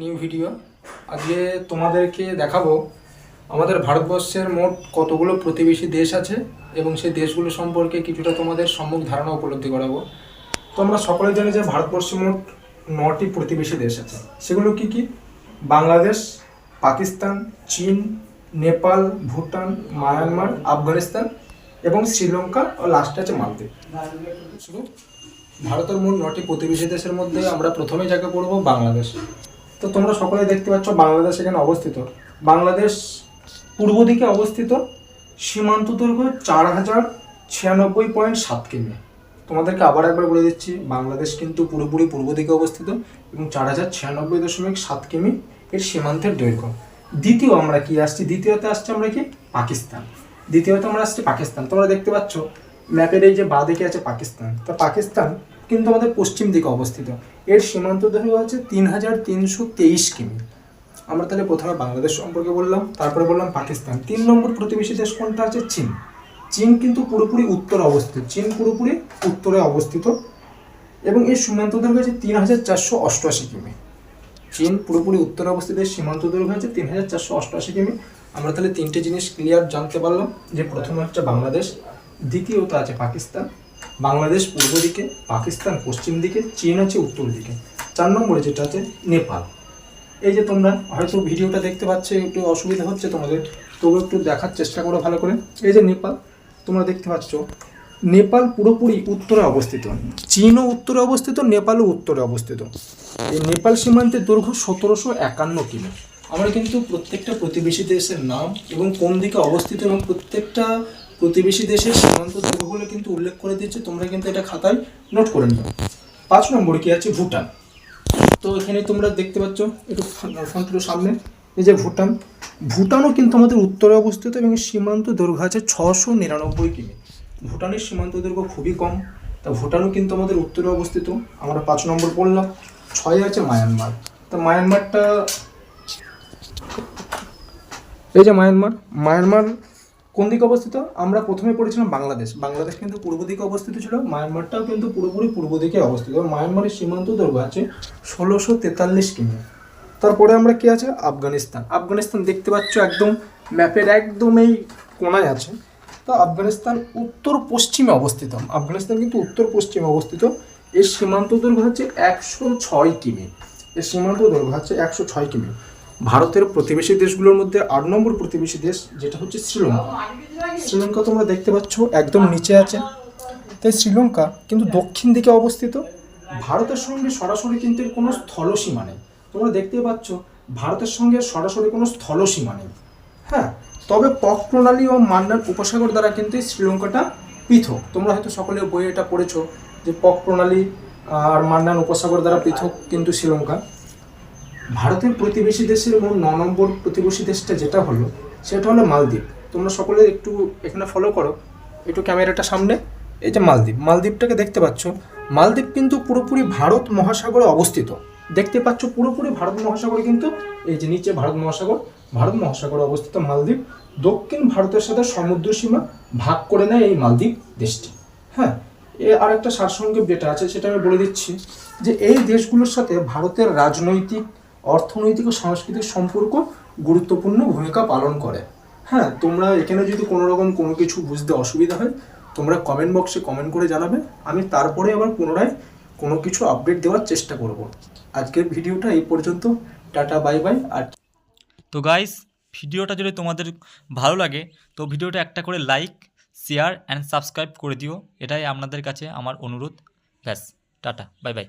New video আজকে তোমাদেরকে দেখাবো আমাদের ভারতবর্ষের মোট কতগুলো প্রতিবেশী দেশ আছে এবং সেই দেশগুলো সম্পর্কে কিছুটা তোমাদের সম্মুখ ধারণা উপলব্ধি করাবো। তো আমরা সকলে জানি যে ভারতবর্ষে মোট নটি প্রতিবেশী দেশ আছে। সেগুলো কি কি? বাংলাদেশ, পাকিস্তান, চীন, নেপাল, ভুটান, মায়ানমার, আফগানিস্তান এবং শ্রীলঙ্কা ও লাস্টে আছে মালদ্বীপ। ভারতের মোট নটি প্রতিবেশী দেশের মধ্যে আমরা প্রথমে যাকে পড়ব বাংলাদেশ। তো তোমরা সকলে দেখতে পাচ্ছ বাংলাদেশ এখানে অবস্থিত। বাংলাদেশ পূর্ব দিকে অবস্থিত সীমান্ত দৈর্ঘ্য চার হাজার ছিয়ানব্বই পয়েন্ট সাত কিমি। তোমাদেরকে আবার একবার বলে দিচ্ছি, বাংলাদেশ কিন্তু পুরোপুরি পূর্ব দিকে অবস্থিত এবং চার হাজার ছিয়ানব্বই দশমিক সাত কিমি এর সীমান্তের দৈর্ঘ্য। দ্বিতীয় আমরা কি আসছি? দ্বিতীয়তে আসছে আমরা কি? পাকিস্তান। দ্বিতীয়ত আমরা আসছি পাকিস্তান। তোমরা দেখতে পাচ্ছ, ম্যাপের এই যে বাঁ দিকে আছে পাকিস্তান। তো পাকিস্তান কিন্তু আমাদের পশ্চিম দিকে অবস্থিত। এর সীমান্ত দৈর্ঘ্য আছে তিন হাজার তিনশো তেইশ কিমি। আমরা তাহলে প্রথমে বাংলাদেশ সম্পর্কে বললাম, তারপরে বললাম পাকিস্তান। তিন নম্বর প্রতিবেশী দেশ কোনটা আছে? চীন। চীন কিন্তু পুরোপুরি উত্তরে অবস্থিত। চীন পুরোপুরি উত্তরে অবস্থিত এবং এর সীমান্ত দৈর্ঘ্য আছে তিন হাজার চারশো অষ্টআশি কিমি। চীন পুরোপুরি উত্তরে অবস্থিত। সীমান্ত দৈর্ঘ্য আছে তিন হাজার চারশো অষ্টআশি কিমি। আমরা তাহলে তিনটে জিনিস ক্লিয়ার জানতে পারলাম যে প্রথমে হচ্ছে বাংলাদেশ, দ্বিতীয়ত আছে পাকিস্তান বাংলাদেশ পূর্ব দিকে, পাকিস্তান পশ্চিম দিকে, চীন আছে উত্তর দিকে। চার নম্বরে যেটা আছে, নেপাল। এই যে তোমরা হয়তো ভিডিওটা দেখতে পাচ্ছ, একটু অসুবিধা হচ্ছে তোমাদের তবু একটু দেখার চেষ্টা করো ভালো করে। এই যে নেপাল, তোমরা দেখতে পাচ্ছ, নেপাল পুরোপুরি উত্তরে অবস্থিত। চীনও উত্তরে অবস্থিত, নেপালও উত্তরে অবস্থিত। এই নেপাল সীমান্তের দৈর্ঘ্য সতেরোশো একান্ন কিলো আমরা কিন্তু প্রত্যেকটা প্রতিবেশী দেশের নাম এবং কোন দিকে অবস্থিত এবং প্রত্যেকটা প্রতিবেশী দেশের সীমান্ত দৈর্ঘ্যগুলো কিন্তু উল্লেখ করে দিচ্ছে তোমরা কিন্তু এটা খাতায় নোট করে নিও। পাঁচ নম্বরে কি আছে? ভুটান। তো এখানে তোমরা দেখতে পাচ্ছ, একটু ফ্রন্ট সামনে, এই যে ভুটান। ভুটানও কিন্তু আমাদের উত্তরে অবস্থিত এবং সীমান্ত দৈর্ঘ্য আছে ছশো নিরানব্বই কিমি। ভুটানের সীমান্ত দৈর্ঘ্য খুবই কম, তা ভুটানও কিন্তু আমাদের উত্তরে অবস্থিত। আমরা পাঁচ নম্বর পড়লাম, ছয় আছে মায়ানমার। তা মায়ানমারটা এই যে মায়ানমার মায়ানমার কোন দিকে অবস্থিত? আমরা প্রথমে পড়েছিলাম বাংলাদেশ। বাংলাদেশ কিন্তু পূর্ব দিকে অবস্থিত ছিল, মায়ানমারটাও কিন্তু পুরোপুরি পূর্ব দিকে অবস্থিত। মায়ানমারের সীমান্ত দৈর্ঘ্য আছে ষোলোশো তেতাল্লিশ কিমি। তারপরে আমরা কি আছে? আফগানিস্তান। আফগানিস্তান দেখতে পাচ্ছ একদম ম্যাপের একদম এই কোনায় আছে। তো আফগানিস্তান উত্তর পশ্চিমে অবস্থিত। আফগানিস্তান কিন্তু উত্তর পশ্চিমে অবস্থিত। এর সীমান্ত দৈর্ঘ্য হচ্ছে একশো ছয় কিমি। এর সীমান্ত দৈর্ঘ্য হচ্ছে একশো ছয় কিমি। ভারতের প্রতিবেশী দেশগুলোর মধ্যে আট নম্বর প্রতিবেশী দেশ, যেটা হচ্ছে শ্রীলঙ্কা। শ্রীলঙ্কা তোমরা দেখতে পাচ্ছ, একদম নিচে আছে। তাই শ্রীলঙ্কা কিন্তু দক্ষিণ দিকে অবস্থিত। ভারতের সঙ্গে সরাসরি কিন্তু কোনো স্থলসীমা নেই। তোমরা দেখতে পাচ্ছ, ভারতের সঙ্গে সরাসরি কোনো স্থলসীমা নেই। হ্যাঁ তবে পক প্রণালী ও মান্নার উপসাগর দ্বারা কিন্তু শ্রীলঙ্কাটা পৃথক। তোমরা হয়তো সকলে বইয়ে এটা পড়েছো যে পক প্রণালী আর মান্নান উপসাগর দ্বারা পৃথক কিন্তু শ্রীলঙ্কা। ভারতের প্রতিবেশী দেশের মোট ন নম্বর প্রতিবেশী দেশটা যেটা হলো, সেটা হলো মালদ্বীপ। তোমরা সকলে একটু এখানে ফলো করো। একটু ক্যামেরাটা সামনে। এই যে মালদ্বীপ। মালদ্বীপটাকে দেখতে পাচ্ছ, মালদ্বীপ কিন্তু পুরোপুরি ভারত মহাসাগরে অবস্থিত। দেখতে পাচ্ছ পুরোপুরি ভারত মহাসাগরে কিন্তু, এই যে নিচে ভারত মহাসাগর, ভারত মহাসাগরে অবস্থিত মালদ্বীপ। দক্ষিণ ভারতের সাথে সমুদ্র সীমা ভাগ করে নেয় এই মালদ্বীপ দেশটি। হ্যাঁ এ আর একটা সারসংক্ষেপ যেটা আছে, সেটা আমি বলে দিচ্ছি যে এই দেশগুলোর সাথে ভারতের রাজনৈতিক অর্থনৈতিক ও সাংস্কৃতিক সম্পর্ক গুরুত্বপূর্ণ ভূমিকা পালন করে। হ্যাঁ তোমরা এখানে যদি কোনো রকম কোনো কিছু বুঝতে অসুবিধা হয়, তোমরা কমেন্ট বক্সে কমেন্ট করে জানাবে। আমি তারপরে আবার পুনরায় কোনো কিছু আপডেট দেওয়ার চেষ্টা করব। আজকের ভিডিওটা এই পর্যন্ত। টাটা বাই বাই আর তো গাইস ভিডিওটা যদি তোমাদের ভালো লাগে, তো ভিডিওটা একটা করে লাইক শেয়ার অ্যান্ড সাবস্ক্রাইব করে দিও। এটাই আপনাদের কাছে আমার অনুরোধ। ব্যাস, টাটা বাই বাই